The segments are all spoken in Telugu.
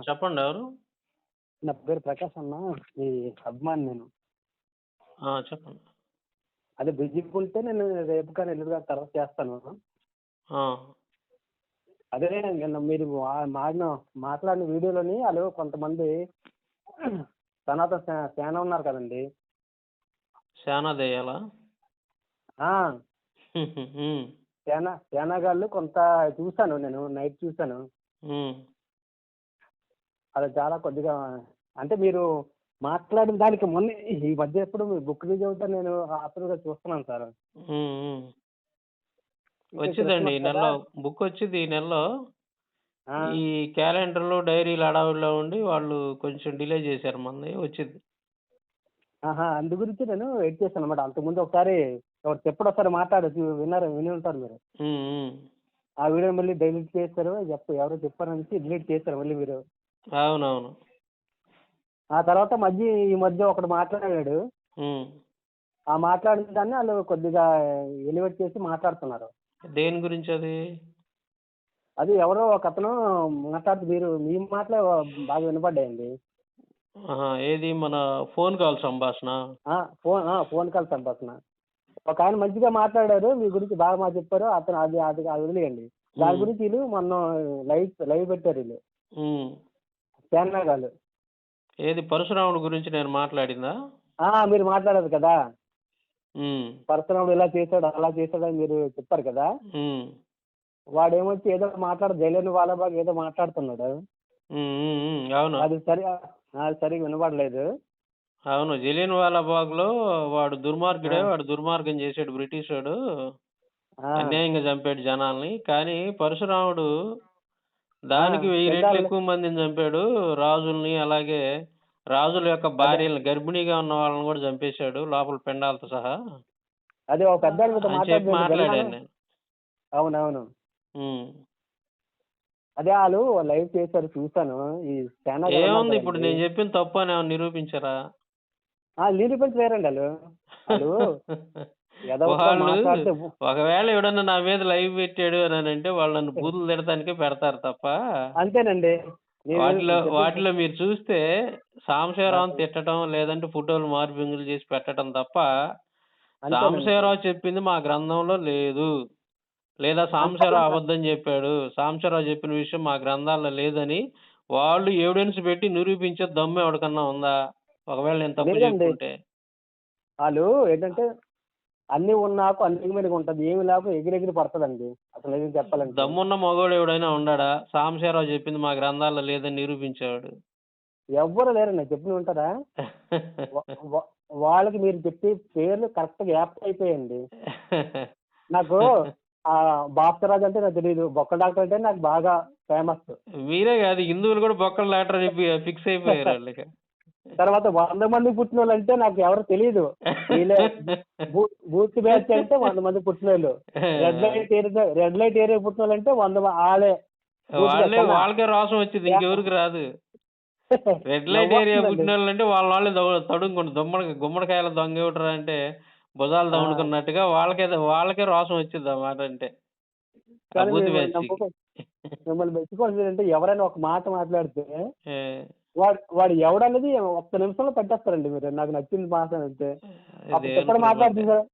చెప్పండి ఎవరు? నా పేరు ప్రకాష్ అన్న. మీ అభిమాని నేను. చెప్పండి. అదే బిజీగా ఉంటే నేను రేపు కానీ ఎల్లుండి కానీ తర్వాత చేస్తాను అదే నిన్న మీరు మాడిన మాట్లాడిన వీడియోలోని వాళ్ళు కొంతమంది సనాతన సేన ఉన్నారు కదండి. ఆ, ఉమ్, సేన సేనగాళ్ళు కొంత చూశాను నేను నైట్ చూశాను. అది చాలా కొద్దిగా అంటే మీరు మాట్లాడిన దానికి మొన్న ఈ మధ్య ఎప్పుడు మీ బుక్ రిలీజ్ అవుతా నేను ఆతృగా చూస్తున్నాను సార్. వచ్చిందండి ఈ నెలలో. బుక్ వచ్చింది ఈ నెలలో. ఆ, ఈ క్యాలెండర్లో డైరీలు హడావుడిలో ఉండి వాళ్ళు కొంచెం డిలే చేశారు మంది వచ్చింది. ఆహా అందు గురించి నేను వెయిట్ చేశాను అనమాట అంతకుముందు ఒకసారి ఎవరు చెప్పడు ఒకసారి మాట్లాడు విన్నారు విని ఉంటారు మీరు. ఆ వీడియో మళ్ళీ డిలీట్ చేశారు చెప్పు ఎవరో చెప్పారని డిలీట్ చేశారు మళ్ళీ మీరు. అవునవును. ఆ తర్వాత మధ్య ఈ మధ్య ఒకడు మాట్లాడాడు. ఉమ్. ఆ మాట్లాడిన దాన్ని వాళ్ళు కొద్దిగా ఎలివేట్ చేసి మాట్లాడుతున్నారు. దేని గురించి అది? అది ఎవరో ఒక అతను మాట్లాడుతూ మీరు మీ మాటలే బాగా వినపడ్డాయండి. ఆహా, ఏది మన ఫోన్ కాల్ సంభాషణ? ఆ, ఫోన్ ఆ, ఫోన్ కాల్ సంభాషణ. ఒక ఆయన మంచిగా మాట్లాడారు మీ గురించి బాగా మా చెప్పారు అతను అది అది అది వదిలేయండి. దాని. గురించి వీళ్ళు మొన్న లైవ్ లైవ్ పెట్టారు వీళ్ళు. ఉమ్. ఏది పరశురాముడి గురించి నేను మాట్లాడిందా? ఆ, మీరు మాట్లాడారు కదా. పరశురాముడు ఇలా చేశాడు అలా చేశాడు అని మీరు చెప్పారు కదా. వాడు ఏమొచ్చి ఏదో మాట్లాడు జైలేని వాళ్ళ బాగా ఏదో మాట్లాడుతున్నాడు. అవును. అది సరి అది సరిగా వినపడలేదు అవును జలియన్ వాలా బాగ్లో వాడు దుర్మార్గుడే. వాడు దుర్మార్గం చేసాడు బ్రిటిష్ వాడు అన్యాయంగా చంపాడు జనాల్ని. కానీ పరశురాముడు దానికి ఆ, వెయ్యి రెట్లు ఎక్కువ మందిని చంపాడు. రాజుల్ని అలాగే రాజుల యొక్క భార్యలను గర్భిణీగా ఉన్న వాళ్ళని కూడా చంపేశాడు లోపల పిండాలతో సహా. అదే ఒక పెద్ద ఆయన మీతో అని చెప్పి మాట్లాడాను నేను. అవునవును. ఉమ్. అదే వాళ్ళు లైవ్ చేశారు చూశాను. ఈ ఛానల్ ఏముంది ఇప్పుడు నేను చెప్పిన తప్పు అని నిరూపించారా? నిరూపించలేరండి వాళ్ళు వాళ్ళు వాళ్ళు ఒకవేళ ఎవడన్నా నా మీద లైవ్ పెట్టాడు అని అంటే వాళ్ళు నన్ను బూతులు తిడటానికే పెడతారు తప్ప అంతేనండి. వాటిలో వాటిలో మీరు చూస్తే సాంబశివరావు తిట్టడం లేదంటే ఫోటోలు మార్పింగులు చేసి పెట్టడం తప్ప అంతేనండి. సాంబశివరావు చెప్పింది మా గ్రంథంలో లేదు. లేదా సాంబశివరావు అబద్ధం చెప్పాడు. సాంబశివరావు చెప్పిన విషయం మా గ్రంథాల్లో లేదని వాళ్ళు ఎవిడెన్స్ పెట్టి నిరూపించే దమ్ము ఎవరికన్నా ఉందా? ఒకవేళ నేను తప్పు. చెప్పుకుంటే. వాళ్ళు ఏంటంటే అన్ని ఉన్నాకు అన్ని మీద ఉంటది. ఏమి లేక ఎగిరెగిరి పడుతుందండి. అసలు ఏం చెప్పాలంటే. దమ్మున్న మగోడు ఎవడైనా ఉండాడా? సాంబశివరావు చెప్పింది మా గ్రంథాల్లో లేదని నిరూపించేవాడు. ఎవ్వరు లేరండి. చెప్పిన ఉంటారా వా- వా- వాళ్ళకి మీరు చెప్పే పేర్లు కరెక్ట్గా యాప్ట్ అయిపోయాయండి నాకు ఆ భాస్కరాజ్ అంటే నాకు తెలియదు బొక్క డాక్టర్ అంటే నాకు బాగా ఫేమస్. మీరే కాదు హిందువులు కూడా బొక్కలు లాటర్ అని ఫిక్స్ అయిపోయారు వాళ్ళకి. తర్వాత వంద మంది పుట్టిన వాళ్ళు అంటే నాకు ఎవరు తెలియదు వీళ్ళే బూత్ బ్యాచ్ అంటే వంద మంది పుట్టిన వాళ్ళు red light area red light area పుట్టిన వాళ్ళు అంటే వంద ఆలే వాళ్ళే వాళ్ళకే రోషం వచ్చింది ఇంకెవరికి రాదు. రెడ్ లైట్ ఏరియా పుట్టిన వాళ్ళు అంటే వాళ్ళ వాళ్ళే దొ- తడుముకుంటు గుమ్మడి గుమ్మడికాయల దొంగ ఇవ్వటరా అంటే భుజాలు దమ్ముకున్నట్టుగా వాళ్ళకే వాళ్ళకే రోషం వచ్చింది అన్నమాట అంటే. మిమ్మల్ని మెచ్చుకోవాల్సింది అంటే ఎవరైనా ఒక మాట మాట్లాడితే వాడు వాడు ఎవడనేది ఒక్క నిమిషంలో పెట్టేస్తారండి మీరు. నాకు నచ్చింది మాట అంటే. అప్పుడు ఎప్పుడు మాట్లాడుతుంది సార్?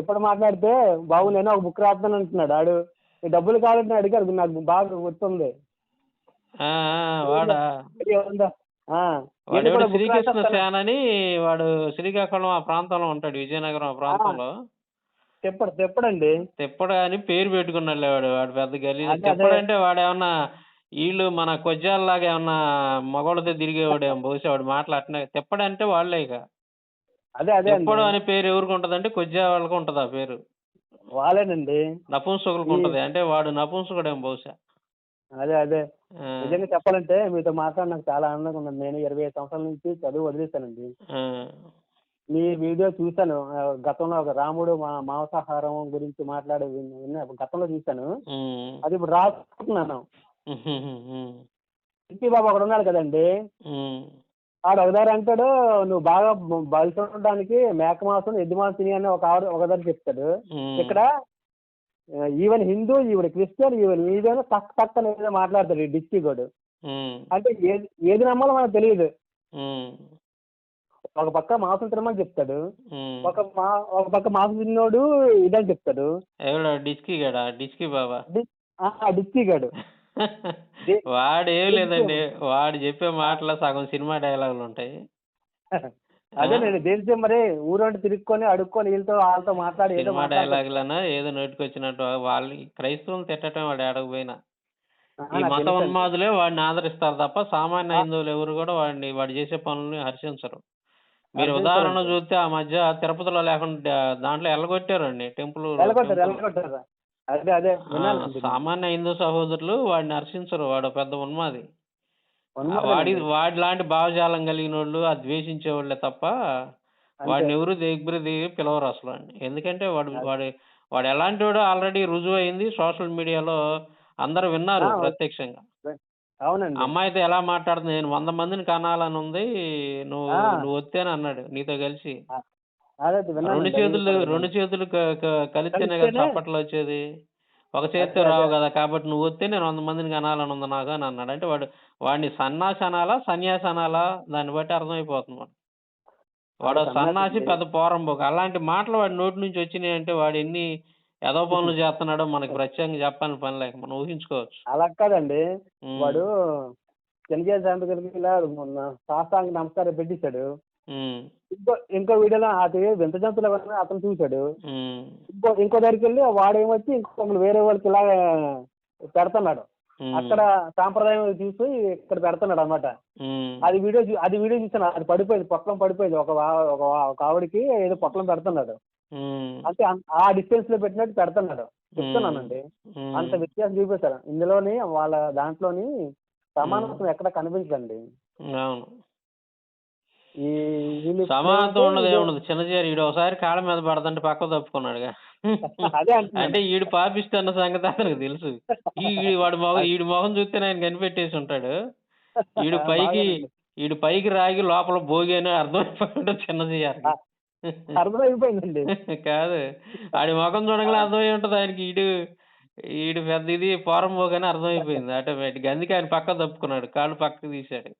ఎప్పుడు మాట్లాడితే బాబు నేను ఒక బుక్ రాస్తాను అంటున్నాడు. ఆడు డబ్బులు కావాలంటే అడిగారు. నాకు బాగా గుర్తుంది. వాడా? శ్రీకృష్ణ. సేన అని వాడు శ్రీకాకుళం ఆ ప్రాంతంలో ఉంటాడు విజయనగరం ఆ ప్రాంతంలో. చెప్పడు చెప్పడండి తిప్పడు అని పేరు పెట్టుకున్నాడు వాడు. వాడు పెద్ద గలీ అదే, అదే. తిప్పడు అంటే వాడు ఏమన్నా వీళ్ళు మన కొజ్జాల్లాగా ఏమన్నా మగవాళ్ళతో తిరిగేవాడు ఏమో బహుశా వాడు మాట్లాడిన తిప్పడు అంటే వాళ్ళే ఇక. అదే అదే అండి. తిప్పడు అనే పేరు ఎవరికి ఉంటదంటే కొజ్జా వాళ్ళకి ఉంటది ఆ పేరు. వాళ్ళేనండి. నపుంసకులకు ఈ- ఉంటది. అంటే వాడు నపుంసకుడేమో బహుశా. అదే అదే. ఆ, నిజంగా చెప్పాలంటే మీతో మాట్లాడి నాకు చాలా ఆనందంగా ఉంది నేను ఇరవై ఐదు సంవత్సరాల నుంచి చదువు వదిలేశానండి. ఆ, మీ వీడియో చూశాను. ఆ, గతంలో ఒక రాముడు మా మాంసాహారం గురించి మాట్లాడే విన్న గతంలో చూశాను. ఉమ్, అది ఇప్పుడు రాసుకుంటున్నాను. ఇంటి బాబు ఒకడు ఉన్నాడు కదండి ఆడు ఒకదారి అంటాడు నువ్వు బాగా బలి చూడడానికి మేక మాంసం ఎద్దు మాంసం తిని అని ఒక ఆవిడ ఒకదారి చెప్తాడు. ఇక్కడ ఈవెన్ హిందూ ఈవిడ క్రిస్టియన్ ఈవెన్ ఈవెన్ తక్ తక్ అని ఏదో మాట్లాడతాడు ఈ డిస్టిక్ గోడు. అంటే ఏది ఏది నమ్మాలో మనకు తెలియదు. ఒక పక్క మాంసం తినమని చెప్తాడు. ఒక మా ఒక పక్క మాంసం తిన్నోడు ఇదని చెప్తాడు. ఎవడా? డిస్కీ గడా? డిస్కీ బాబా? డిస్కీ గాడు. వాడు ఏం లేదండి. వాడు చెప్పే మాటలో సగం సినిమా డైలాగులు ఉంటాయి. అదేనండి తెలిసే మరి ఊరంటే తిరుక్కొని అడుక్కొని వీళ్ళతో వాళ్ళతో మాట్లాడి సినిమా. డైలాగులనా ఏదో నోటికొచ్చినట్టు వాళ్ళు క్రైస్తవులు తిట్టడం వాడు ఆడకపోయినా ఆ, ఈ మత. ఉన్మాదులే వాడిని ఆదరిస్తారు తప్ప సామాన్య హిందువులు ఎవరు కూడా వాడిని వాడు చేసే పనుల్ని హర్షించరు. మీరు. ఉదాహరణ చూస్తే ఆ మధ్య తిరుపతిలో లేకుండా దాంట్లో ఎల్లగొట్టారండి టెంపుల్ అదే అదే. సామాన్య హిందూ సహోదరులు వాడిని హర్షించరు. వాడు పెద్ద ఉన్మాది. వాడి. వాడి లాంటి భావజాలం కలిగిన వాళ్ళు అది ద్వేషించే వాళ్ళే తప్ప. వాడిని ఎవరు దగ్గరది పిలవరు అసలు అండి ఎందుకంటే వాడు వాడు వాడు ఎలాంటి వాడు ఆల్రెడీ రుజువు అయింది. సోషల్ మీడియాలో అందరూ విన్నారు ఆ, ప్రత్యక్షంగా. అవునండి. అమ్మాయితో ఎలా మాట్లాడుతుంది? నేను వంద మందిని కనాలని ఉంది. నువ్వు ఆ. నువ్వు వస్తేనే అన్నాడు నీతో కలిసి. రెండు చేతులు రెండు చేతులు కలిస్తేనే కదా. చప్పట్లు వచ్చేది ఒక చేతితో రావు. కదా కాబట్టి నువ్వు వస్తే నేను వంద మందిని కనాలని ఉంది నాకు అని అన్నాడు అంటే వాడు వాడిని సన్నాసి అనాలా సన్యాసి అనాలా దాన్ని బట్టి అర్థమైపోతుంది. వాడు వాడు సన్నాసి. పెద్ద పోరంబోకు అలాంటి మాటలు వాడి నోటి నుంచి వచ్చినాయి అంటే వాడు ఎన్ని ఎదో పనులు చేస్తున్నాడో మనకి ప్రత్యేకంగా చెప్పాలని పని లేక మనం ఊహించుకోవచ్చు అలా కాదండి వాడు శాంతకి ఇలా నమస్కారం పెట్టించాడు ఉమ్, ఇంకో ఇంకో వీడియోలో అది వింత జంతువులు ఎవరైనా అతను చూశాడు. ఇంకో ఇంకో దగ్గరికి వెళ్ళి వాడు ఏమొచ్చి ఇంకొకరు వేరే వాళ్ళకి ఇలా పెడుతున్నాడు. అక్కడ సాంప్రదాయం చూసి ఇక్కడ పెడుతున్నాడు అన్నమాట. ఉమ్, అది వీడియో అది వీడియో చూసాను అది పడిపోయింది పొక్కలం పడిపోయింది. ఒక ఒక ఆవిడకి ఏదో పొక్కలం పెడుతున్నాడు. అంటే ఆ డిస్టెన్స్లో పెట్టినట్టు పెడుతున్నాడు. చెప్తున్నానండి. అంత వ్యత్యాసం చూపిస్తారు ఇందులోని వాళ్ళ దాంట్లోని సమానత్వం ఎక్కడ కనిపించదండి. సమానత్వం ఉండదు ఏముండదు. చిన్నచేరి ఈడు ఒకసారి కాళ్ళ మీద పడదంటే పక్క తప్పుకున్నాడుగా. అంటే ఈడు పాపిస్ట్ అన్న సంగతి అతనికి తెలుసు. ఈ వాడి మొగ ఈడు మొహం చూస్తే ఆయన కనిపెట్టేసి ఉంటాడు. ఈడు పైకి. ఈడు పైకి రాగి లోపల భోగి అని అర్థమైపోయాడు చిన్న చేయాలి అర్థమైపోయిందండి. కాదు. ఆడి ముఖం చూడగానే అర్థమై ఉంటది ఆయనకి. ఈడు ఈడు పెద్ద ఇది పోరం పోగానే అర్థమైపోయింది ఆటోమేటిక్ అందుకే ఆయన పక్క తప్పుకున్నాడు. కాళ్ళు పక్కకు తీశాడు.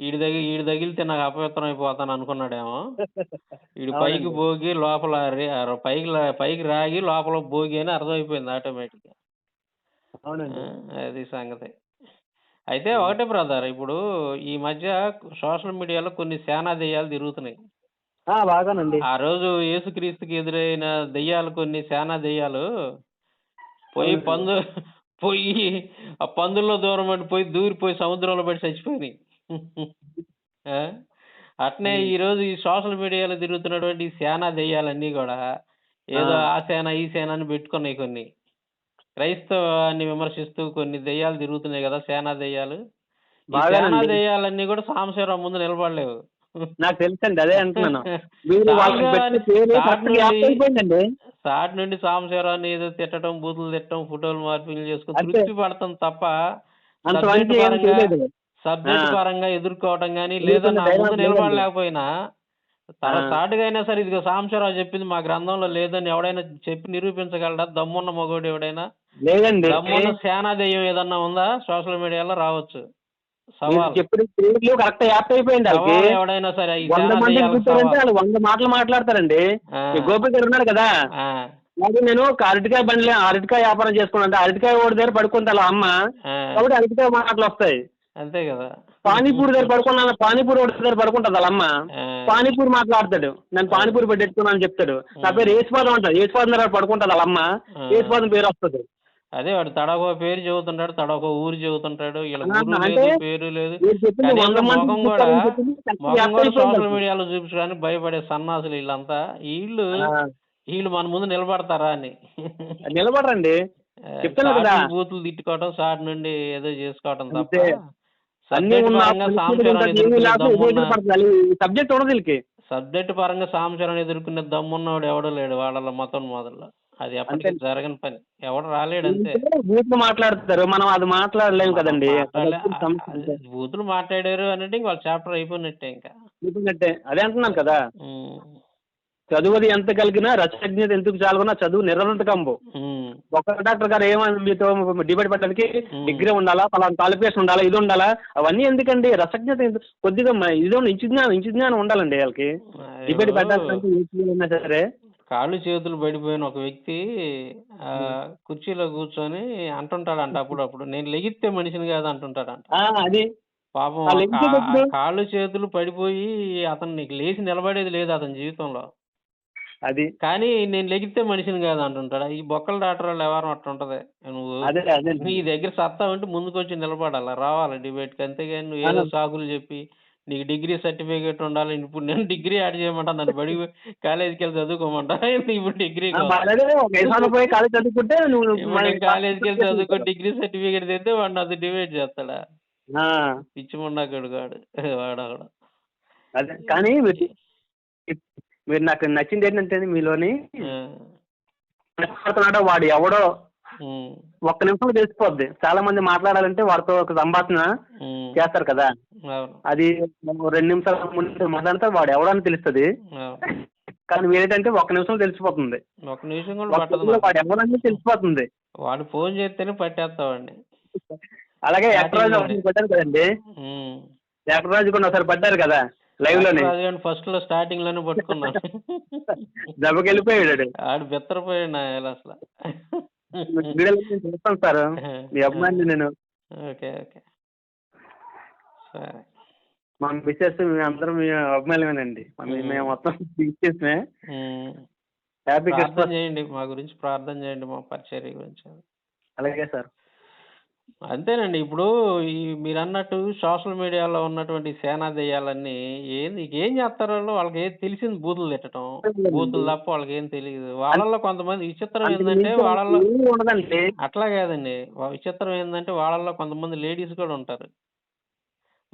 ఈడి దగ్గర ఈడి తగిలితే నాకు అపవిత్రం అయిపోతాను అనుకున్నాడేమో. ఈడు. పైకి భోగి లోపల పైకి పైకి రాగి లోపల భోగి అని అర్థమైపోయింది ఆటోమేటిక్ అవునండి. అది సంగతి. అయితే ఒకటే బ్రదర్ ఇప్పుడు ఈ మధ్య సోషల్ మీడియాలో కొన్ని సేనా దెయ్యాలు తిరుగుతున్నాయి. ఆ, బాగానండి. ఆ రోజు యేసుక్రీస్తుకి ఎదురైన దెయ్యాలు కొన్ని సేనా దెయ్యాలు పోయి. పందు పోయి ఆ పందుల్లో దూరం పోయి దూరిపోయి సముద్రంలో పడి చచ్చిపోయినాయి. ఆ? అట్నే ఈ రోజు ఈ సోషల్ మీడియాలో తిరుగుతున్నటువంటి ఈ సేనా దెయ్యాలన్నీ కూడా ఏదో ఆ. సేన ఈ సేన అని పెట్టుకున్నాయి కొన్ని క్రైస్తవాన్ని విమర్శిస్తూ కొన్ని దెయ్యాలు తిరుగుతున్నాయి కదా సేనా దెయ్యాలు ఈ బాగానండి. సేనా దెయ్యాలన్నీ కూడా సాంబశివరావు ముందు నిలబడలేవు నాకు తెలుసండి అదే అంటున్నాను మీరు వాళ్ళకి పెట్టిన పేరు సాట్ కరెక్ట్గా నుండి- యాప్ అయిపోయిందండి సాట్ నుండి సాంబశివరావుని ఏదో తిట్టడం బూతులు తిట్టడం ఫోటోలు మార్పింగ్ చేసుకుని అంతే. తృప్తి పడతాం తప్ప అంత సబ్జెక్ట్ మంచి ఏం పరంగా చేయలేదు సబ్జెక్ట్. పరంగా ఎదుర్కోవటం కానీ లేదా నా ముందు నిలబడలేకపోయినా తన ఆ. సాటుగా అయినా సరే ఇదిగో సాంబశివరావు చెప్పింది మా గ్రంథంలో లేదని ఎవడైనా చెప్పి నిరూపించగలడా? దమ్మున్న మగోడు ఎవడైనా? లేదండి. దమ్మున్న సేనా దెయ్యం ఏదన్నా ఉందా? సోషల్ మీడియాలో రావచ్చు. ఎవడైనా సరే వంద మాటలు మాట్లాడతారండి. ఆ. ఈ గోపి గారు ఉన్నారు కదా. అది నేను ఒక అరటికాయ బండిలో అరటికాయ వ్యాపారం చేసుకున్నాను అరటికాయ ఓడి దగ్గర పడుకుంటా అమ్మ. కాబట్టి అరటికాయ మాటలు వస్తాయి. అంతే కదా. పానీపూరి దగ్గర పడుకున్నాను పానీపూరి ఓడి దగ్గర పడుకుంటుంది వాళ్ళ అమ్మ పానీపూరి మాట్లాడతాడు. నేను పానీపూరి పెట్టెట్టుకున్నాను చెప్తాడు. నా పేరు యేసుపాదం అంటాడు యేసుపాదం దగ్గర పడుకుంటుంది వాళ్ళ అమ్మ. యేసుపాదం పేరు వస్తుంది. అదే వాడు తడొక పేరు చెబుతుంటాడు తడొక ఊరు చెబుతుంటాడు. పేరు లేదు. ముఖం కూడా ముఖం సోషల్. మీడియాలో చూపించడానికి భయపడే సన్నాసులు వీళ్ళంతా. వీళ్ళు వీళ్ళు మన ముందు నిలబడతారా అని. నిలబడరండి. బూతులు తిట్టుకోవటం సాటి నుండి ఏదో చేసుకోవటం తప్ప సబ్జెక్ట్ ఉండదు వీళ్ళకి సబ్జెక్ట్ పరంగా సాంశరాన్ని ఎదుర్కొనే దమ్మున్నవాడు ఎవడో లేడు. వాళ్ళ మతం మొదల్లో. అది ఎప్పటికీ. జరగని పని. ఎవడు రాలేడు అంతే. మాట్లాడతారు. మనం అది మాట్లాడలేము కదండి. బూతులు మాట్లాడారు అంటే ఇంక వాళ్ళ చాప్టర్ అయిపోయినట్టే ఇంకా. అదే అంటున్నాను కదా. చదువుది ఎంత కలిగినా రచజ్ఞత ఎందుకు చాలుకున్నా చదువు నిరవంతకంబు ఉమ్, ఒక డాక్టర్ గారు ఏమని మీతో డిబేట్ పెట్టడానికి. డిగ్రీ ఉండాలా పలానా క్వాలిఫికేషన్ ఉండాలా ఇది ఉండాలా? అవన్నీ ఎందుకండి? రసజ్ఞత? కొద్దిగా ఇది ఇంచు జ్ఞానం ఇంచు జ్ఞానం ఉండాలండి వాళ్ళకి. డిబేట్ పెట్టాలంటే సరే. కాళ్ళు చేతులు పడిపోయిన ఒక వ్యక్తి ఆ కుర్చీలో కూర్చొని అంటుంటాడంట అప్పుడప్పుడు. నేను లెగిస్తే మనిషిని కాదు అంటుంటాడంట. అది. పాపం కాళ్ళు చేతులు పడిపోయి అతను నీకు లేచి నిలబడేది లేదు అతని జీవితంలో. అది కానీ నేను లెగిస్తే మనిషిని కాదు అంటుంటాడు? ఈ బొక్కల డాక్టర్ వాళ్ళు ఎవరు అట్లా ఉంటది. నువ్వు అదే అదే. నీ దగ్గర సత్తా ఉంటే ముందుకు వచ్చి నిలబడాలి? రావాలి డిబేట్కి? అంతేగాని నువ్వు ఏదో. సాకులు చెప్పి నీకు డిగ్రీ సర్టిఫికేట్ ఉండాలి ఇప్పుడు నేను డిగ్రీ యాడ్ చేయమంటా నన్ను బడి కాలేజీకి వెళ్ళి చదువుకోమంటా ఇప్పుడు డిగ్రీ అదే కాలేజీకి వెళ్ళి చదువుకో డిగ్రీ సర్టిఫికేట్ తెస్తే వాడు నాతో డిబేట్ చేస్తాడా? పిచ్చి కాడు. వాడు అక్కడ. అదే కానీ మీరు నాకు నచ్చింది ఏంటంటే మీలోని మాట్లాడుతున్నాడో వాడు ఎవడో ఒక్క నిమిషంలో తెలిసిపోద్ది. చాలా మంది మాట్లాడాలంటే వాడితో ఒక సంభాషణ చేస్తారు కదా. అది రెండు నిమిషాల ముందు మాట్లాడితే వాడు ఎవడని తెలుస్తుంది. కానీ మీరేంటంటే ఒక్క నిమిషంలో తెలిసిపోతుంది. ఒక నిమిషం కూడా పట్టదు. వాడు ఎవరని తెలిసిపోతుంది. వాడు ఫోన్ చేస్తేనే పట్టేస్తావండి అలాగే పడ్డారు కదండి. ఎక్కరాజు కూడా ఒకసారి పడ్డారు కదా. లైవ్లోనే. ఫస్ట్లో స్టార్టింగ్లోనే పట్టుకున్నాను దెబ్బకి వెళ్ళిపోయాడు ఆడు బెత్తరపోయాడు ఎలా అసలు. చూస్తాను సార్. మీ అభిమాని నేను. Okay okay. సరే. మా మిస్సెస్ మేము అందరం మీ అభిమానులమేనండి. మేము. మొత్తం ఉమ్. హ్యాపీ చేయండి మా గురించి ప్రార్థన చేయండి మా పరిచర్య గురించి. అలాగే సార్. అంతేనండి. ఇప్పుడు ఈ మీరు అన్నట్టు సోషల్ మీడియాలో ఉన్నటువంటి సేనా దెయ్యాలన్నీ ఏం చేస్తారు వాళ్ళు వాళ్ళకి ఏం తెలిసింది బూతులు తిట్టడం. బూతులు తప్ప వాళ్ళకి ఏం తెలియదు. వాళ్ళల్లో కొంతమంది విచిత్రం ఏంటంటే వాళ్ళల్లో ఏమీ ఉండదండి. అట్లా కాదండి. వా- విచిత్రం ఏంటంటే వాళ్ళల్లో కొంతమంది లేడీస్ కూడా ఉంటారు.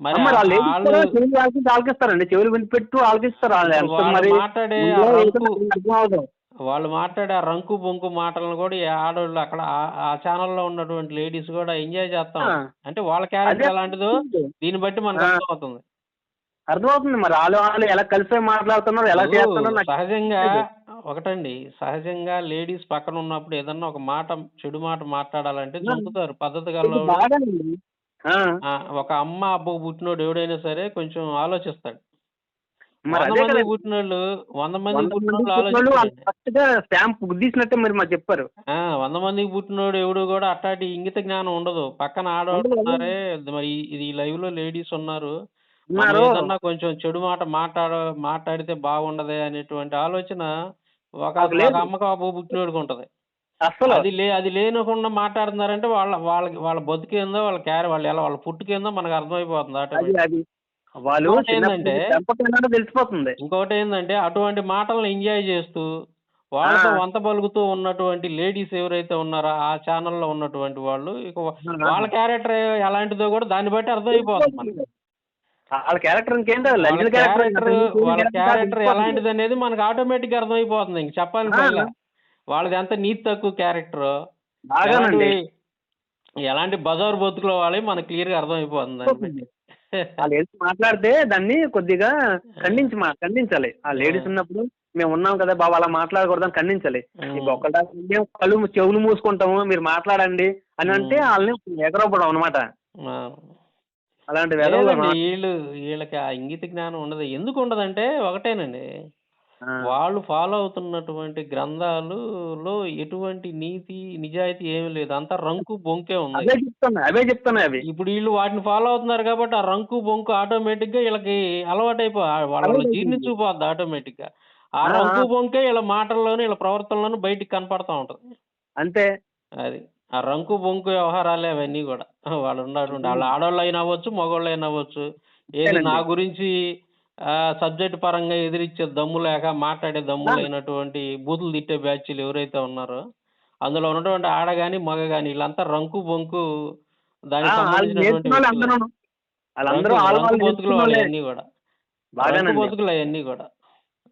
మరి మరి ఆ ladies వాళ్ళు కూడా చెవులు ఆలకించి ఆలకిస్తారండి. చెవులు వినిపెట్టు ఆలకిస్తారు. వాళ్ళు ఎంత వాళ్ళు మరి మాట్లాడే ఆ అర్థం అవ్వదు. వాళ్ళు మాట్లాడే ఆ రంకు బొంకు మాటలను కూడా ఆడవాళ్ళు అక్కడ ఆ- ఛానల్లో ఉన్నటువంటి లేడీస్ కూడా ఎంజాయ్ చేస్తాం. అంటే వాళ్ళ క్యారెక్టర్ ఎలాంటిదో దీన్ని బట్టి మనకు. అర్థమవుతుంది. అర్థమవుతుంది మరి. వాళ్ళు వాళ్ళు ఎలా కలిసి మాట్లాడుతున్నారు ఎలా చేస్తున్నారు సహజంగా. ఒకటండి. సహజంగా లేడీస్ పక్కన ఉన్నప్పుడు ఏదన్నా ఒక మాట చెడు మాట మాట్లాడాలంటే. చంపుతారు. పద్ధతి ఇది గల బాగానండి ఆ, ఒక అమ్మ అబ్బకు పుట్టినోడు ఎవడైనా సరే కొంచెం ఆలోచిస్తాడు. మరి వంద అదే మంది కదా. పుట్టినోళ్ళు వంద మంది వంద మంది పుట్టినోళ్ళు పుట్టినోళ్ళు వాళ్ళు గా స్టాంప్ మరి మాకు చెప్పారు. వంద మందికి పుట్టినోడు ఎవడు కూడా అట్లాంటి ఇంగిత జ్ఞానం ఉండదు. పక్కన. ఉన్నారే మరి ఇది లైవ్లో లేడీస్ ఉన్నారు. ఏదన్నా కొంచెం చెడు మాట మాట్లాడ మాట్లాడితే బాగుండదే అనేటువంటి ఆలోచన ఒక అమ్మకి పుట్టినోడికి ఉంటది. అసలు అది లే అది లేనకుండా మాట్లాడుతున్నారంటే వాళ్ళ వాళ్ళకి వాళ్ళ బతుకేందో వాళ్ళ క్యారె వాళ్ళు ఎలా వాళ్ళ పుట్టుకేందో మనకు అర్థమైపోతుంది వాళ్ళు ఇంకోటి ఏంటంటే- తెలిసిపోతుంది. ఇంకోటి ఏంటంటే అటువంటి మాటలను ఎంజాయ్ చేస్తూ వాళ్ళతో ఆ. వంత పలుకుతూ ఉన్నటువంటి లేడీస్ ఎవరైతే ఉన్నారో ఆ ఛానల్లో ఉన్నటువంటి వాళ్ళు ఇక వాళ్ళ క్యారెక్టర్ ఎలాంటిదో కూడా దాన్ని బట్టి అర్థమైపోతుంది మనకి. వాళ్ళ క్యారెక్టర్ ఇంకేంటో? వాళ్ళ లంజన్ క్యారెక్టర్ క్యారెక్టర్ వాళ్ళ క్యారెక్టర్ ఎలాంటిది అనేది మనకు ఆటోమేటిక్ అర్థమైపోతుంది ఇంక చెప్పాలి ఆ. పైలా వాళ్ళది ఎంత నీతి తక్కువ క్యారెక్టర్ బాగానండి. ఎలాంటి బజార్ బతుకులో వాళ్ళే మనకు క్లియర్గా అర్థమైపోతుంది దాన్ని బట్టి. వాళ్ళు ఏదో మాట్లాడితే దాన్ని కొద్దిగా ఖండించి మా ఖండించాలి. ఆ లేడీస్ ఉన్నప్పుడు మేము ఉన్నాం కదా బాబు అలా మాట్లాడకూడదని ఖండించాలి. ఈ ఒక్కడా మేము కళ్ళు చెవులు మూసుకుంటాము మీరు మాట్లాడండి అని అంటే. వాళ్ళని ఎగరవడం అనమాట ఆ. అలాంటి వీళ్ళు వీళ్ళకి ఆ ఇంగిత జ్ఞానం ఉండదు. ఎందుకు ఉండదంటే ఒకటేనండి ఆ, వాళ్ళు ఫాలో అవుతున్నటువంటి గ్రంథాలులో ఎటువంటి నీతి నిజాయితీ ఏమీ లేదు. అంతా రంకు బొంకే ఉంది అవే చెప్తున్నా అవే ఇప్పుడు వీళ్ళు వాటిని ఫాలో అవుతున్నారు కాబట్టి ఆ రంకు బొంకు ఆటోమేటిక్గా వీళ్ళకి అలవాటు అయిపో వాళ్ళ అలవాటైపోయింది. జీర్ణించుకుపోద్ది ఆటోమేటిక్గా ఆ ఆ, రంకు ఆ. బొంకే వీళ్ళ మాటల్లోనూ వీళ్ళ ప్రవర్తనలోనూ బయటికి కనపడతా ఉంటది. అంతే. అది. ఆ రంకు బొంకు వ్యవహారాలే అవన్నీ కూడా. వాళ్ళు ఉన్నటువంటి వాళ్ళ ఆడవాళ్ళు అయినా అవ్వచ్చు మగవాళ్ళు అయినా అవ్వచ్చు. ఏది అంతేనండి. నా గురించి సబ్జెక్ట్ పరంగా ఎదిరించే దమ్ము లేక మాట్లాడే దమ్ము. లేనటువంటి బూతులు తిట్టే బ్యాచ్లు ఎవరైతే ఉన్నారో అందులో ఉన్నటువంటి ఆడ గాని మగ గాని వీళ్ళంతా రంకు బొంకు దానికి సంబంధించినటువంటి బతుకులు అవన్నీ కూడా బతుకులు అవన్నీ కూడా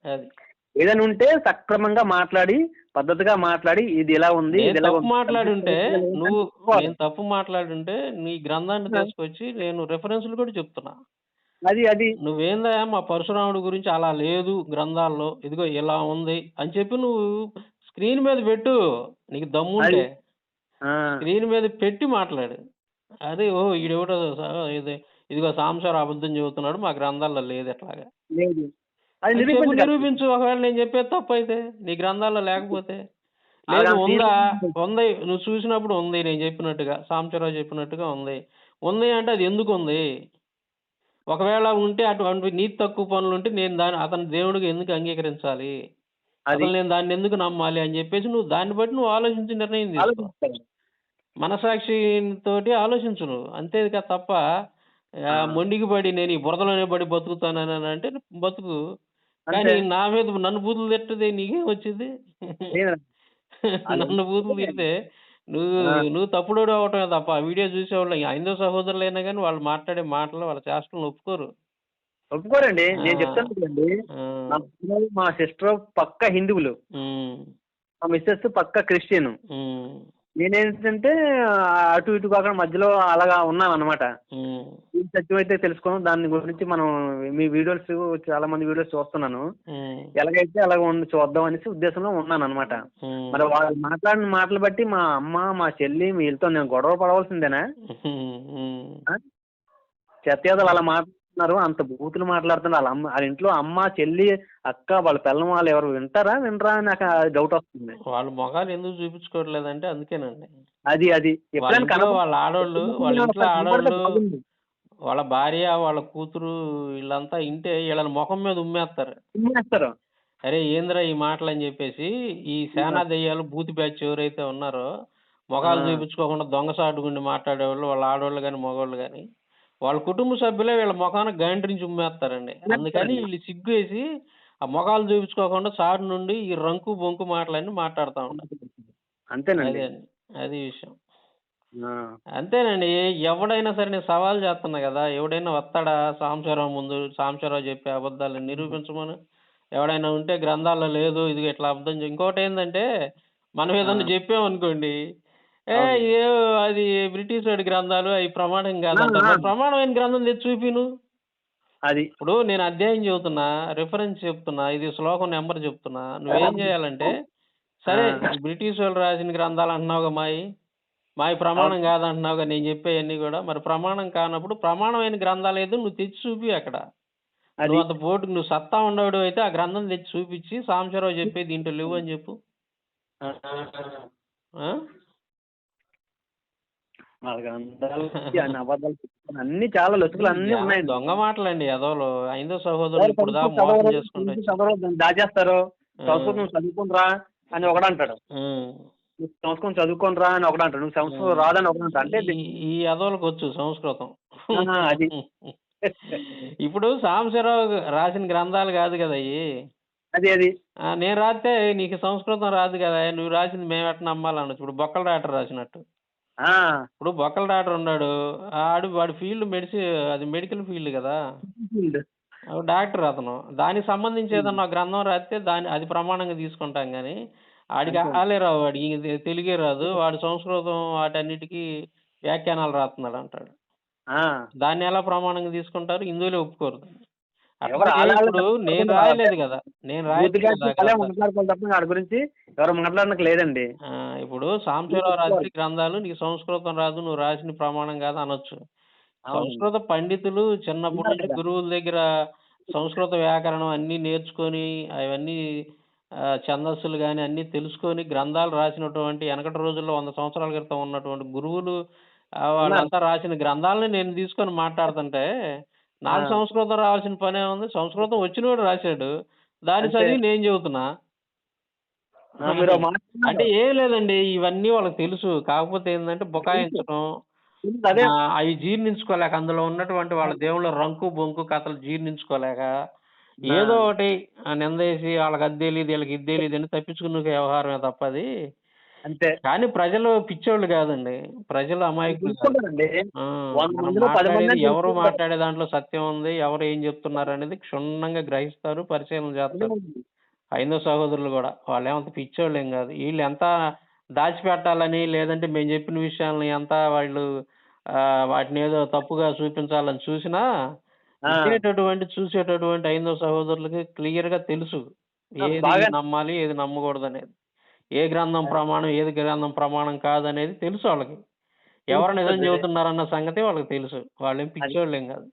అది ఏదైనా ఉంటే సక్రమంగా మాట్లాడి పద్ధతిగా మాట్లాడి ఇది ఇలా ఉంది తప్పు. మాట్లాడి ఉంటే నువ్వు. నేను తప్పు మాట్లాడి ఉంటే నీ గ్రంథాన్ని. తీసుకొచ్చి నేను రెఫరెన్స్లు కూడా చెప్తున్నా అది అది. నువ్వేందా మా పరశురాముడి గురించి అలా లేదు గ్రంథాల్లో. ఇదిగో ఇలా ఉంది అని చెప్పి నువ్వు స్క్రీన్ మీద పెట్టు నీకు దమ్ముంటే ఆ, స్క్రీన్ మీద పెట్టి మాట్లాడు. అదే ఓ ఈడెవడో ఇది ఇదిగో సాంసార అబద్ధం చెబుతున్నాడు మా గ్రంథాల్లో లేదు ఎట్లాగా. లేదు. నిరూపించు. ఒకవేళ నేను చెప్పేది తప్పు అయితే నీ గ్రంథాల్లో లేకపోతే. లేదు ఉందా? ఉంది. నువ్వు చూసినప్పుడు ఉంది నేను చెప్పినట్టుగా సాంబశివరావు చెప్పినట్టుగా ఉంది. ఉంది అంటే అది ఎందుకు ఉంది? ఒకవేళ ఉంటే అటువంటి నీతి తక్కువ పనులు ఉంటే నేను దాని అతని దేవుడికి ఎందుకు అంగీకరించాలి అసలు నేను దాన్ని ఎందుకు నమ్మాలి అని చెప్పేసి నువ్వు దాన్ని బట్టి నువ్వు ఆలోచించి నిర్ణయం తీసుకో ఆలోచిస్తారు. మనసాక్షి తోటి ఆలోచించు నువ్వు అంతే కదా తప్ప. మొండికి పడి నేను ఈ బురదలోనే పడి బతుకుతానని అంటే బతుకు కానీ. నా మీద నన్ను బూతులు తిట్టదే నీకేం వచ్చింది. నన్ను బూతులు తిడితే నువ్వు. నువ్వు తప్పుడోడు అవటమే తప్ప ఆ వీడియో చూసేవాళ్ళు ఐదో సహోదరులైనా కానీ వాళ్ళు మాట్లాడే మాటలు వాళ్ళ చేష్టలను ఒప్పుకోరు. ఒప్పుకోరండి. నేను. చెప్తాను కదండి మా సిస్టర్ పక్క హిందువులు. మా మిస్సెస్ పక్క క్రిస్టియన్. నేనేంటంటే అటు ఇటు కాకుండా మధ్యలో అలాగా ఉన్నాను అనమాట ఈ సత్యం అయితే తెలుసుకున్నాం. దాని గురించి మనం మీ వీడియోస్ చాలా మంది వీడియోస్ చూస్తున్నాను. ఎలాగైతే అలాగ ఉండి చూద్దాం అనేసి ఉద్దేశంలో ఉన్నాను అనమాట మరి వాళ్ళు మాట్లాడిన మాటలు బట్టి మా అమ్మ మా చెల్లి వీళ్ళతో నేను గొడవ పడవలసిందేనా. చెత్తయాదలు అలా మాట్లాడుతున్నారు అంత బూతులు మాట్లాడుతున్నారు. వాళ్ళ అమ్మ వాళ్ళ ఇంట్లో అమ్మ చెల్లి అక్క వాళ్ళ పిల్లల వాళ్ళు ఎవరు వింటారా వినరా అని నాకు డౌట్ వస్తుంది. వాళ్ళ మొఖాలు ఎందుకు చూపించుకోవట్లేదంటే అందుకేనండి. అది అది. వాళ్ళ ఎప్పుడైనా కనప- వాళ్ళ ఆడోళ్ళు వాళ్ళ ఇంట్లో ఆడోళ్ళు వాళ్ళ భార్య వాళ్ళ కూతురు వీళ్ళంతా ఇంటే వీళ్ళని ముఖం మీద ఉమ్మేస్తారు. ఉమ్మేస్తారు. అరే ఏందిరా ఈ మాటలు అని చెప్పేసి ఈ సేనా దెయ్యాలు బూతి బ్యాచ్ ఎవరైతే ఉన్నారో మొఖాలు ఆ. చూపించుకోకుండా దొంగసాటుగుండి మాట్లాడేవాళ్ళు వాళ్ళ ఆడవాళ్ళు కానీ మగవాళ్ళు కానీ వాళ్ళ కుటుంబ సభ్యులే వీళ్ళ ముఖాన్ని గంటరించి ఉమ్మేస్తారండి అందుకని వీళ్ళు సిగ్గు వేసి ఆ మొఖాలు చూపించుకోకుండా చాటు నుండి ఈ రంకు బొంకు మాటలన్నీ మాట్లాడుతూ ఉంటారు. అంతేనండి. అదే విషయం. అంతేనండి. ఎవడైనా సరే నేను సవాల్ చేస్తున్నా కదా ఎవడైనా వస్తాడా సాంబశివరావు ముందు సాంబశివరావు చెప్పే అబద్ధాలు నిరూపించమని? ఎవడైనా ఉంటే గ్రంథాల్లో లేదు ఇది ఇట్లా అబద్ధం ఇంకోటి ఏంటంటే మనం ఏదన్నా. చెప్పామనుకోండి ఏ అది బ్రిటిష్ వాడి గ్రంథాలు అవి ప్రమాణం కాదంట. మరి ప్రమాణమైన గ్రంథం తెచ్చి చూపిను. అది. ఇప్పుడు నేను అధ్యాయం చెబుతున్నా రిఫరెన్స్ చెప్తున్నా ఇది శ్లోకం నెంబర్ చెప్తున్నా నువ్వేం చేయాలంటే సరే బ్రిటిష్ వాళ్ళు రాసిన గ్రంథాలు అంటున్నావుగా మాయి. మాయి ప్రమాణం కాదంటున్నావుగా నేను చెప్పేవన్నీ కూడా. మరి ప్రమాణం కానప్పుడు ప్రమాణమైన గ్రంథాలు ఏదో నువ్వు తెచ్చి చూపి అక్కడ. నువ్వు అంత బోర్డుకు నువ్వు సత్తా ఉండడు అయితే ఆ గ్రంథం తెచ్చి చూపించి సాంబశివరావు చెప్పే దీంట్లో లేవు అని చెప్పు. అన్ని అబద్ధాలు చెప్తున్నారు. అన్ని చాలా లొసుకులు అన్ని యా, ఉన్నాయండి. దొంగ మాటలండి ఎదవలు ఐదో సహోదరులు ఇప్పుడు మోసం చేసుకుంటూ చదవరు, దాచేస్తారు. సంస్కృతం చదువుకునిరా అని ఒకడు అంటాడు ఉం. నువ్వు సంస్కృతం చదువుకోనరా అని ఒకడు అంటాడు నువ్వు సంస్కృతం రాదని ఒకడు అంటాడు అంటే ఈ- ఈ ఎదవలకు వచ్చు సంస్కృతం. ఆహా, అది. ఇప్పుడు సాంబశివరావు రాసిన గ్రంథాలు కాదు కదా అయ్యి. అది అది. ఆ, నేను రాస్తే నీకు సంస్కృతం రాదు కదా. నువ్వు రాసింది మేము ఎట్లా నమ్మాలన్నట్టు ఇప్పుడు బొక్కల డాక్టర్ రాసినట్టు. ఇప్పుడు బొక్కల డాక్టర్ ఉన్నాడు. ఆడు వాడి ఫీల్డ్ మెడిసి అది మెడికల్ ఫీల్డ్ కదా. డాక్టర్ అతను. దానికి సంబంధించి ఏదన్నా గ్రంథం రాస్తే దాని అది ప్రమాణంగా తీసుకుంటాం కానీ ఆడికి. ఆలే రావు వాడికి తెలుగే రాదు. వాడు సంస్కృతం వాటన్నిటికీ వ్యాఖ్యానాలు రాస్తున్నాడు అంటాడు. దాన్ని ఎలా ప్రమాణంగా తీసుకుంటారు? హిందువులే ఒప్పుకోరు ఇప్పుడు నేను రాయలేదు కదా. నేను వాడి గురించి ఎవరు మాట్లాడడానికి లేదండి. ఇప్పుడు సాంబశివరావు రాసిన గ్రంథాలు నీకు సంస్కృతం రాదు నువ్వు రాసిన ప్రమాణం కాదు అనొచ్చు. సంస్కృత పండితులు చిన్నప్పటి కదా. గురువుల దగ్గర సంస్కృత వ్యాకరణం అన్ని నేర్చుకొని అవన్నీ ఛందస్సులు కానీ అన్ని తెలుసుకొని గ్రంథాలు రాసినటువంటి వెనకటి రోజుల్లో వంద సంవత్సరాల క్రితం ఉన్నటువంటి గురువులు వాళ్ళంతా రాసిన గ్రంథాలని నేను తీసుకొని మాట్లాడుతుంటే నాకు. సంస్కృతం రావాల్సిన పనే ఉంది. సంస్కృతం వచ్చినోడు రాశాడు. దాని. చదివి నేను చెబుతున్నా. అంటే ఏం లేదండి. ఇవన్నీ వాళ్ళకి తెలుసు. కాకపోతే ఏంటంటే బుకాయించడం అవి జీర్ణించుకోలేక అందులో ఉన్నటువంటి వాళ్ళ దేవుళ్ళ రంకు బొంకు కథలు జీర్ణించుకోలేక ఏదో ఒకటి నిందేసి వాళ్ళకి అది తెలియదు వీళ్ళకి ఇది తెలియదు అని తప్పించుకునే వ్యవహారమే తప్పది. అంతే. కానీ ప్రజలు పిచ్చోళ్ళు కాదండి. ప్రజలు అమాయకులు కాదు. తెలుసుకుంటారండి ఆ, వంద మనం మందిలో పది మంది మాట్లాడేది ఎవరు. మాట్లాడే దాంట్లో సత్యం ఉంది ఎవరు ఏం చెప్తున్నారు అనేది క్షుణ్ణంగా గ్రహిస్తారు పరిశీలన చేస్తారు. హైందవ సహోదరులు కూడా వాళ్ళు ఏమంత పిచ్చోళ్ళు ఏం కాదు. వీళ్ళు ఎంత దాచిపెట్టాలని లేదంటే మేము చెప్పిన విషయాలని ఎంత వాళ్ళు ఆ, వాటిని ఏదో తప్పుగా చూపించాలని చూసినా ఆ, ఇచ్చేటటువంటి చూసేటటువంటి ఐదో సహోదరులకి క్లియర్గా తెలుసు. ఆ, ఏది బాగా నమ్మాలి ఏది నమ్మకూడదు అనేది. ఏ గ్రంథం ప్రమాణం ఏది గ్రంథం ప్రమాణం కాదనేది తెలుసు వాళ్ళకి. ఎవరు నిజం. చెబుతున్నారన్న సంగతి వాళ్ళకి తెలుసు. వాళ్ళేం పిచ్చోళ్ళేం కాదు.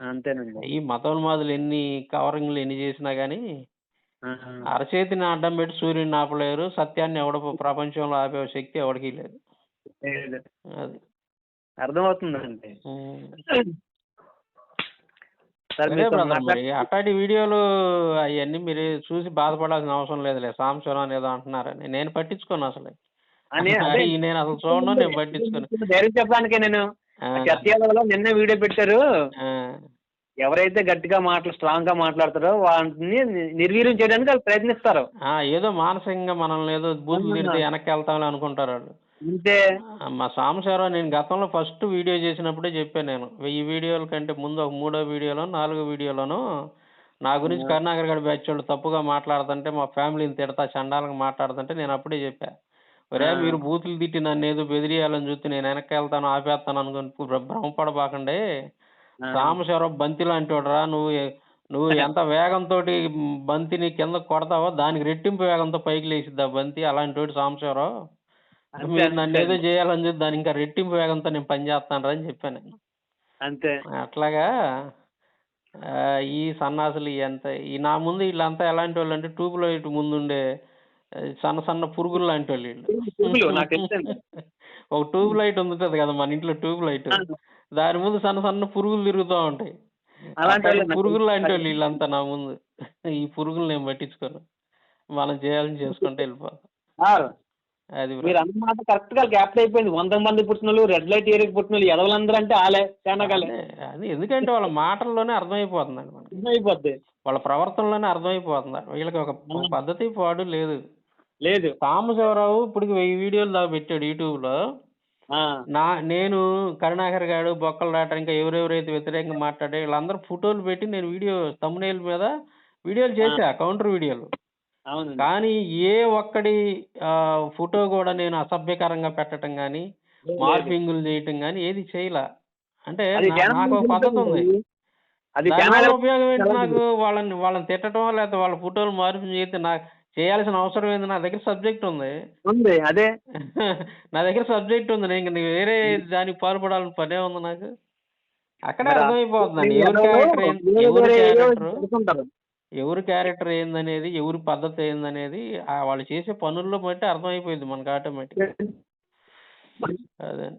అంతేనండి. ఈ మతోన్మాదులు ఎన్ని కవరింగ్లు ఎన్ని చేసినా గానీ అరచేతిని అడ్డం పెట్టి సూర్యుని ఆపలేరు సత్యాన్ని ఎవడ ప్రపంచంలో ఆపే శక్తి ఎవడికి లేదు. లేదు. అది. అర్థమవుతుందండి. ఉమ్. సార్ సరే మీతో బ్రదర్ మరి మాట్లాడి అట్లాంటి వీడియోలు అవన్నీ మీరు చూసి బాధపడాల్సిన అవసరం లేదులే. సాంశరం ఏదో అంటున్నారని. నేను పట్టించుకోను అసలు. అని అదే నేను అసలు చూడను నేను పట్టించుకోను. చెప్పడానికే నేను. ఆ, సత్యాలలో నిన్న వీడియో పెట్టారు. ఆ, ఎవరైతే గట్టిగా మాటలు స్ట్రాంగ్గా మాట్లాడతారో వాటిని నిర్వీర్యం చేయడానికి వాళ్ళు ప్రయత్నిస్తారు. ఆ, ఏదో మానసికంగా మనల్ని ఏదో బూతులు తిడితే వెనక్కి వెళ్తామని అనుకుంటారు వాళ్ళు. అంతే ఆ, మా సాంబశివరావు నేను గతంలో ఫస్ట్ వీడియో చేసినప్పుడే చెప్పాను నేను. వెయ్యి వీడియోల కంటే ముందు ఒక మూడో వీడియోలో నాలుగో వీడియోలోను నా గురించి కరుణాకర్ గారి బ్యాచ్ వాళ్ళు తప్పుగా మాట్లాడుతుంటే మా ఫ్యామిలీని తిడతా చండాలంగా మాట్లాడుతుంటే నేను అప్పుడే చెప్పా. ఒరే. మీరు బూతులు తిట్టి నన్ను ఏదో బెదిరియాలని చూస్తే నేను వెనక్కి వెళ్తాను ఆపేస్తాను అనుకుని భ్ర- భ్రమపడబాకండి. ఆ. సాంబశివరావు బంతి లాంటి వాడురా నువ్వు నువ్వు ఎంత వేగంతో బంతిని కింద కొడతావో దానికి రెట్టింపు వేగంతో పైకి లేచిద్ది ఆ బంతి అలాంటి వాడు సాంబశివరావు మీరు నన్ను. ఏదో చేయాలని చెప్పి దాని ఇంకా రెట్టింపు వేగంతో నేను పని చేస్తాను అని చెప్పాను. నేను అంతే. అట్లాగా ఆ, ఈ సన్నాసులు ఎంత ఈ నా ముందు వీళ్ళంతా ఎలాంటి వాళ్ళు అంటే ట్యూబ్ లైట్ ముందుండే ఆ, సన్న సన్న పురుగులు లాంటి వాళ్ళు వీళ్ళు. పురుగులు, నాకు తెలుసండి. ఒక ట్యూబ్ లైట్ ఉంటుంది కదా మన ఇంట్లో ట్యూబ్ లైట్. దాని ముందు సన్న సన్న పురుగులు తిరుగుతూ ఉంటాయి. అలాంటి అట్లాంటి పురుగులు లాంటి వాళ్ళు వీళ్ళంతా నా ముందు. ఈ పురుగులు నేను పట్టించుకోను. మనం చేయాలని చేసుకుంటే వెళ్ళిపోతాం. అది. మీరు అన్న మాట కరెక్ట్గా క్యాప్ట్ అయిపోయింది. వంద మంది పుట్టిన వాళ్ళు రెడ్ లైట్ ఏరియాకి పుట్టిన వాళ్ళు ఎదవలందరూ అంటే ఆలే చానకాలే అదే, ఎందుకంటే వాళ్ళ మాటల్లోనే అర్థమైపోతుందండి మనకి అయిపోద్ది వాళ్ళ ప్రవర్తనలోనే అర్థమైపోతుంది. వీళ్ళకి ఒక పద్ధతి పాడు లేదు. లేదు. సాంబశివరావు ఇప్పటికి వెయ్యి వీడియోలు దాకా పెట్టాడు యూట్యూబ్లో నా నేను కరుణాకర్ గారు బొక్కలు దాట ఇంకా ఎవరెవరైతే వ్యతిరేకంగా మాట్లాడే వీళ్ళందరూ ఫోటోలు పెట్టి నేను వీడియో తమ్మునేల్ మీద వీడియోలు చేశా కౌంటర్ వీడియోలు. కానీ ఏ ఒక్కడి ఆ, ఫోటో కూడా నేను అసభ్యకరంగా పెట్టడం కానీ మార్పింగులు చేయటం కానీ ఏది చేయలా. అంటే నాకు ఒక పద్ధతి ఉంది. అది ఉపయోగం ఏంటి. నాకు వాళ్ళని వాళ్ళని తిట్టడం లేకపోతే వాళ్ళ ఫోటోలు మార్పు చేస్తే నాకు చేయాల్సిన అవసరం ఏంది? నా దగ్గర సబ్జెక్ట్ ఉంది. ఉంది. అదే. నా దగ్గర సబ్జెక్ట్ ఉంది. నేను ఇంక వేరే దానికి పాల్పడాలని పనే ఉంది నాకు. అక్కడే మీరు ఎవరి క్యారెక్టర్ ఏంది ఏదో ఏందనేది ఎవరి పద్ధతి ఏందనేది వాళ్ళు చేసే పనుల్లో బట్టి అర్థమైపోయింది మనకు ఆటోమేటిక్ అదే.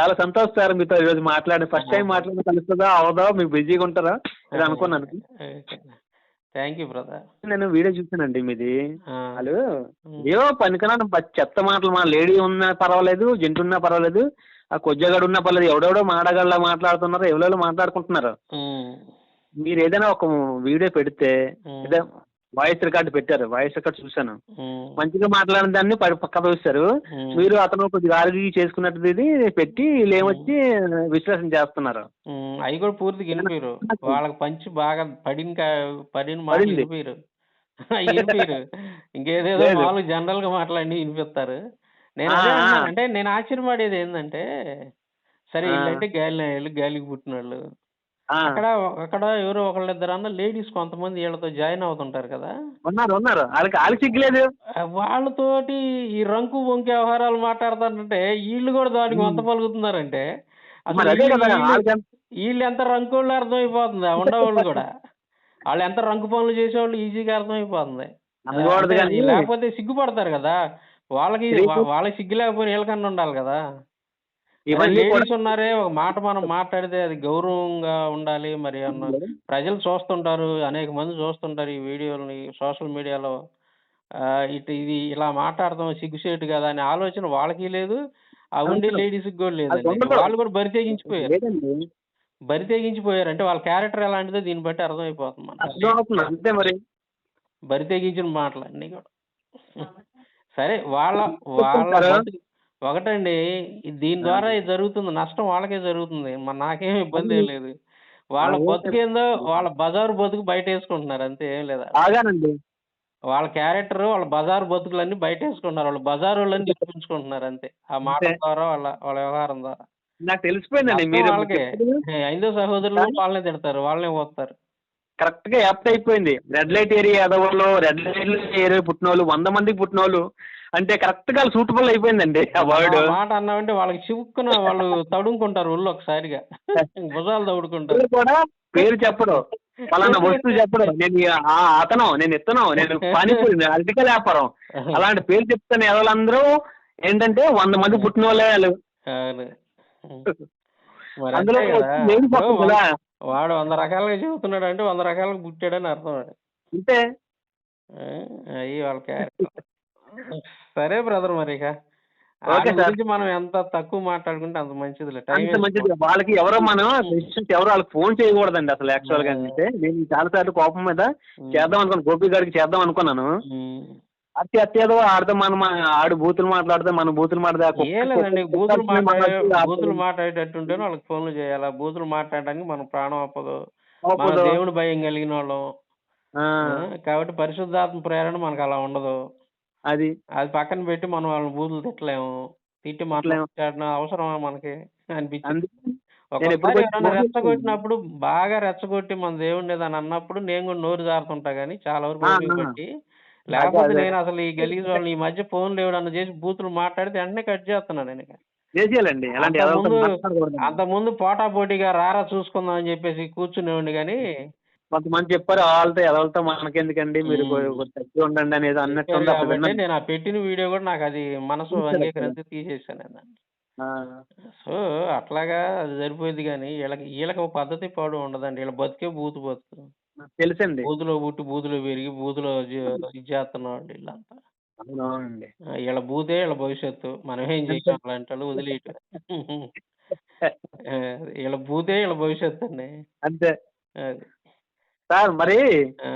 చాలా సంతోషం సార్ మీతో ఈరోజు మాట్లాడి. ఫస్ట్ టైం మాట్లాడి కలుస్తుందా? అవదా? మీకు బిజీగా ఉంటారా? ఇది అనుకున్నాను. Thank you brother. నేను వీడియో చూసానండి మీది. వాళ్ళు ఏవో పనికిరాని ప- చెత్త మాటలు మా లేడీ ఉన్నా పర్వాలేదు జంటు ఉన్నా పర్వాలేదు. ఆ కొజ్జగాడు ఉన్నా పర్వాలేదు ఎవడెవడో మాడగల్లా మాట్లాడుతున్నారు ఎవరెవరో మాట్లాడుకుంటున్నారు. మీరు ఏదైనా ఒక వీడియో పెడితే వాయిస్ రికార్డు పెట్టారు వాయిస్ రికార్డు చూశాను. మంచిగా మాట్లాడిన దాన్ని పక్క చూస్తారు మీరు అతను కొద్దిగా ఆర్గ్యూ చేసుకున్నట్టు ఇది పెట్టి వీళ్ళు ఏమొచ్చి విశ్లేషణ చేస్తున్నారు. అవి కూడా పూర్తిగా వినిపోయారు వాళ్ళకి పంచి బాగా పడిన పడిన పడింది. ఇంకేదేదో. మామూలుగా జనరల్గా మాట్లాడి వినిపిస్తారు. నేను ఆ, అదే ఆ. అంటున్నాను. అంటే నేను ఆశ్చర్యపడేది ఏంటంటే సరే ఆ. గాలి వీళ్ళు గాలికి పుట్టిన వాళ్ళు ఆ, అక్కడ అక్కడ ఎవరో ఒకళ్ళిద్దరు అన్న లేడీస్ కొంతమంది వీళ్ళతో జాయిన్ అవుతుంటారు కదా. ఉన్నారు ఉన్నారు. సిగ్గులేదు ఆ వాళ్ళతోటి ఈ రంకు వంకి వ్యవహారాలు మాట్లాడుతారంటే వీళ్ళు కూడా దానికి వంత పలుకుతున్నారంటే అసలు వీళ్ళు- కదా వీళ్ళు- ఎంత- వీళ్ళు ఎంత రంకోళ్ళు అర్థమైపోతుంది ఆ ఉండేవాళ్ళు కూడా. వాళ్ళు ఎంత రంకు పనులు చేసేవాళ్ళు ఈజీగా అర్థమైపోతుంది. అనకూడదు లేకపోతే సిగ్గుపడతారు కదా. వాళ్ళకి వాళ్ళకి సిగ్గు లేకపోయినా వీళ్ళకన్నా ఉండాలి కదా. ఇవన్నీ కూడా లేడీస్ ఉన్నారే ఒక మాట మనం మాట్లాడితే అది గౌరవంగా ఉండాలి. మరి అన్న ప్రజలు చూస్తుంటారు అనేక మంది చూస్తుంటారు ఈ వీడియోలని సోషల్ మీడియాలో. ఇటు ఇది ఇలా మాట్లాడతాం సిగ్గుసేటు కదా అనే ఆలోచన వాళ్ళకి లేదు. ఆ ఉండే. లేడీస్ కూడా లేదండి. ఉండదు. వాళ్ళు కూడా బరి తెగించిపోయారు బరి తెగించిపోయారు అంటే వాళ్ళ క్యారెక్టర్ ఎలాంటిదో దీన్ని బట్టి అర్థమైపోతుంది మనకి. అర్థం అవుతుంది. అంతే మరి. బరి తెగించిన మాటలు అన్నీ కూడా. సరే వాళ్ళ వాళ్ళ బతుకు ఒకటండి దీని ద్వారా ఇది జరుగుతుంది. నష్టం వాళ్ళకే జరుగుతుంది. నాకేం ఇబ్బంది ఏం లేదు. వాళ్ళ అదే. బతుకేందో వాళ్ళ బజారు బతుకు బయట వేసుకుంటున్నారు అంతే ఏం లేదా. బాగానండి వాళ్ళ క్యారెక్టర్ వాళ్ళ బజారు బతుకులన్నీ బయట వేసుకుంటున్నారు వాళ్ళ బజారు వాళ్ళని చూపించుకుంటున్నారు అంతే. ఆ మాట. ద్వారా వాళ్ళ వాళ్ళ వ్యవహారం ద్వారా. నాకు తెలిసిపోయిందండి మీరు వాళ్ళకే. ఐదో సహోదరులు వాళ్ళనే తిడతారు వాళ్ళనే పోతారు కరెక్ట్గా యాప్ట్ అయిపోయింది. రెడ్ లైట్ ఏరియా యాదవులు రెడ్ లైట్ ఏరియా పుట్టిన వాళ్ళు వంద మందికి పుట్టిన వాళ్ళు అంటే కరెక్ట్గా సూటబుల్ అయిపోయిందండి ఆ వర్డ్. మాట అన్నామంటే వాళ్ళకి చివుక్కున వాళ్ళు తడుముకుంటారు ఒళ్ళు ఒకసారిగా. భుజాలు తడుకుంటారు కూడా పేరు చెప్పడు. పలానా వస్తువు చెప్పడు. నేను ఆ అతను నేను ఇత్తను నేను పానీపూరి నేను అరటికాయల వ్యాపారం. అలాంటి పేరు చెప్తాను ఎవరందరూ ఏంటంటే వంద మంది పుట్టిన వాళ్ళే. వాళ్ళు అందులో వాడు వంద రకాలుగా చెబుతున్నాడు అంటే వంద రకాలుగా పుట్టాడని అర్థం వాడు అంతే అయ్యి వాళ్ళ క్యారెక్టర్ సరే బ్రదర్ మరి ఇక ఓకే వాటి సార్. గురించి మనం ఎంత తక్కువ మాట్లాడుకుంటే అంత మంచిదిలే. టైం అంత మంచిది. వాళ్ళకి ఎవరో మనం ఎవరు వాళ్ళకి ఫోన్ చేయకూడదండి అసలు యాక్చువల్గా అంటే. నేను చాలా సార్లు కోపం మీద చేద్దాం అనుకున్నాను. గోపి గారికి చేద్దాం అనుకున్నాను. అత్య అత్యేదో ఆడదాం మనం ఆడు బూతులు మాట్లాడితే మన బూతులు మాట్లాడితే ఏం లేదండి బూతులు మాట్లాడే బూతులు మాట్లాడేటట్టుంటేనే వాళ్ళకి ఫోన్లు చేయాలి. బూతులు మాట్లాడడానికి మన ప్రాణం అప్పదు మన దేవుడు భయం కలిగిన వాళ్ళం. కాబట్టి పరిశుద్ధాత్మ ప్రేరణ మనకు అలా ఉండదు. అది. అది పక్కన పెట్టి మనం వాళ్ళని బూతులు తిట్టలేము. తిట్టి. మాట్లాడడం అవసరమా మనకి? అనిపించింది. ఒక్కొక్కసారి ఎవరైనా రెచ్చగొట్టినప్పుడు బాగా రెచ్చగొట్టి మన దేవుడిని ఏదైనా అన్నప్పుడు నేను కూడా నోరు జారుతుంటా కానీ చాలా వరకు. పట్టి లేకపోతే. నేను అసలు ఈ గలీజ్ వాళ్ళని ఈ మధ్య ఫోన్లు ఎవడన్నా చేసి బూతులు మాట్లాడితే వెంటనే కట్ చేస్తున్నాను నేను. చేసేయాలండి. అంత ముందు- పోటా పోటీగా రారా చూసుకుందాం అని చెప్పేసి కూర్చునేవాడిని కానీ కొంతమంది చెప్పారు వాళ్ళతో ఎవరితో మనకెందుకండి? మీరు తక్కువ ఉండండి అనేది అన్నట్టు. నేను ఆ పెట్టిన వీడియో కూడా నాకు అది మనసు అంగీకరించి తీసేసాను సో అట్లాగా అది సరిపోయింది కానీ వీళ్ళకి వీళ్ళకి ఒక పద్ధతి పాడు ఉండదండి. వీళ్ళ బతికే బూతు బతుకు. తెలుసండి బూతులో పుట్టి బూతులో పెరిగి బూతులో జీ- ఇది అండి వీళ్ళంతా అవునవునండి ఆ, వీళ్ళ బూతే వీళ్ళ భవిష్యత్తు మనం ఏం చేయాలి అలాంటి వాళ్ళు వదిలేయటం ఆ, వీళ్ళ బూతే వీళ్ళ భవిష్యత్తు అండి అంతే అది సార్ మరి ఆ.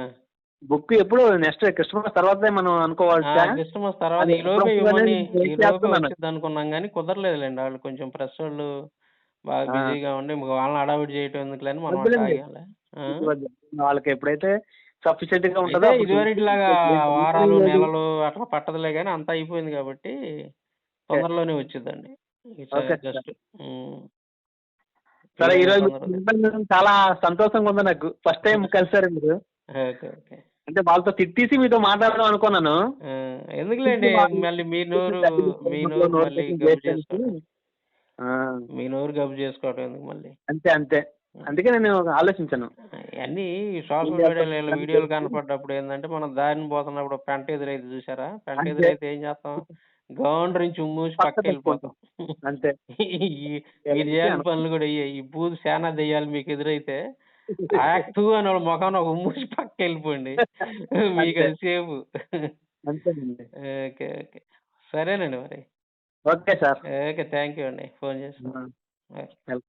బుక్ ఎప్పుడు నెక్స్ట్ క్రిస్మస్ తర్వాతే మనం ఆ, అనుకోవచ్చా క్రిస్మస్ తర్వాత అది ఈ లోపే ఎప్పుడు ఇవ్వమని వెయిట్ చేస్తున్నాను. అనుకున్నాం కుదరలేదులేండి కొంచెం ప్రెస్ వాళ్ళు బాగా ఆ. బిజీగా ఉండి ఇంక వాళ్ళని అడావిడి చేయటం ఎందుకులని మనం వద్దులేండి. అట్లా ఆగాలి. వాళ్ళకి ఎప్పుడైతే సఫిషియెంట్గా ఉంటుందో అప్పుడు ఇదివరకులాగా. వారాలు నెలలు అట్లా పట్టదులే కానీ అంతా అయిపోయింది కాబట్టి తొందరలోనే వచ్చిందండి. ఓకే జస్ట్ సరే ఈ రోజు చాలా సంతోషంగా ఉంది నాకు. ఫస్ట్ టైం కలిసారు మీరు. Okay okay. అంటే వాళ్ళతో తిట్టేసి మీతో మాట్లాడదాం అనుకున్నాను. ఆ, ఎందుకులేండి మళ్ళీ మీ నోరు మీ నోరు మళ్ళీ చేసుకోవడం ఆ, మీ నోరు గబ్బు చేసుకోవడం ఎందుకు మళ్ళీ? అంతే అంతే. అందుకే నేను ఆలోచించాను. అన్నీ సోషల్ మీడియాలో వీడియోలు కనపడ్డప్పుడు ఏంటంటే మనం దారిని పోతున్నప్పుడు పెంట ఎదురైతే చూసారా పెంట. ఎదురైతే ఏం చేస్తాం? గౌండర్ నుంచి మూసి పక్క పక్కకి వెళ్ళిపోతాం. అంతే. ఈ- మీరు చేయాల్సిన పనులు కూడా ఇయ్యే ఈ బూత్ శానా దెయ్యాలు మీకు ఎదురైతే యాక్ట్ అని వాళ్ళ ముఖం ఒక మూసి పక్కకి వెళ్ళిపోండి. మీకు అది సేఫ్ అంతేనండి. Okay okay. సరేనండి మరి. Okay sir. Okay thank you అండి. ఫోన్ చేస్తాను